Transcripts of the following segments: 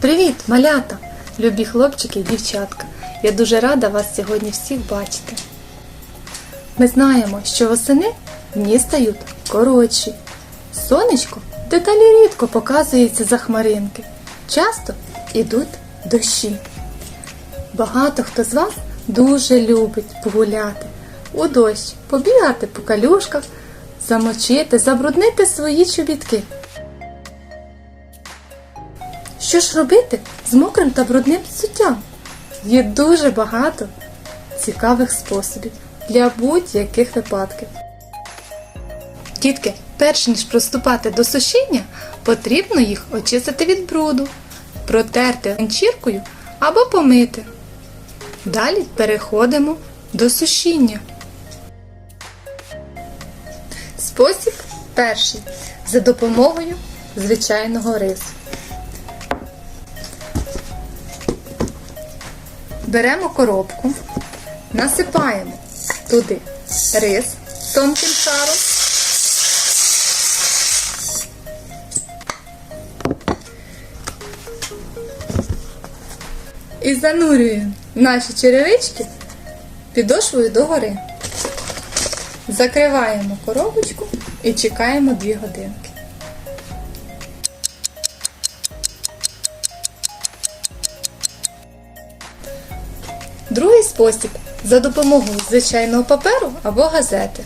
Привіт, малята! Любі хлопчики і дівчатка. Я дуже рада вас сьогодні всіх бачити. Ми знаємо, що восени дні стають коротші. Сонечко деталі рідко показується за хмаринки. Часто ідуть дощі. Багато хто з вас дуже любить погуляти у дощ, побігати по калюшках, замочити, забруднити свої чобітки. Що ж робити з мокрим та брудним взуттям? Є дуже багато цікавих способів для будь-яких випадків. Дітки, перш ніж приступати до сушіння, потрібно їх очистити від бруду, протерти ганчіркою або помити. Далі переходимо до сушіння. Спосіб перший за допомогою звичайного рису. Беремо коробку, насипаємо туди рис тонким шаром. І занурюємо наші черевички підошвою догори. Закриваємо коробочку і чекаємо 2 годинки. Другий спосіб за допомогою звичайного паперу або газети.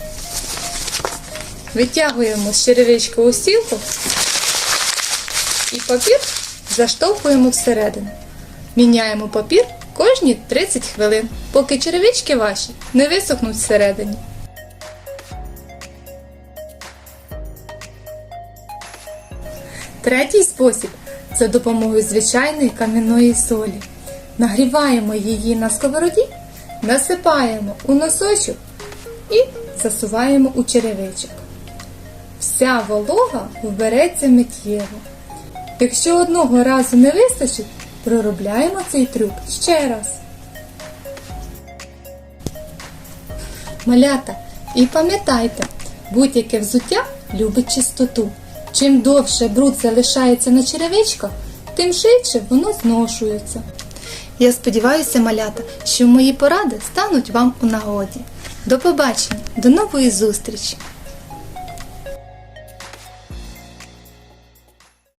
Витягуємо з черевички устілку і папір заштовхуємо всередину. Міняємо папір кожні 30 хвилин, поки черевички ваші не висохнуть всередині. Третій спосіб за допомогою звичайної кам'яної солі. Нагріваємо її на сковороді, насипаємо у носочок і засуваємо у черевичок. Вся волога вбереться миттєво. Якщо одного разу не вистачить, проробляємо цей трюк ще раз. Малята, і пам'ятайте, будь-яке взуття любить чистоту. Чим довше бруд залишається на черевичках, тим швидше воно зношується. Я сподіваюся, малята, що мої поради стануть вам у нагоді. До побачення, до нової зустрічі!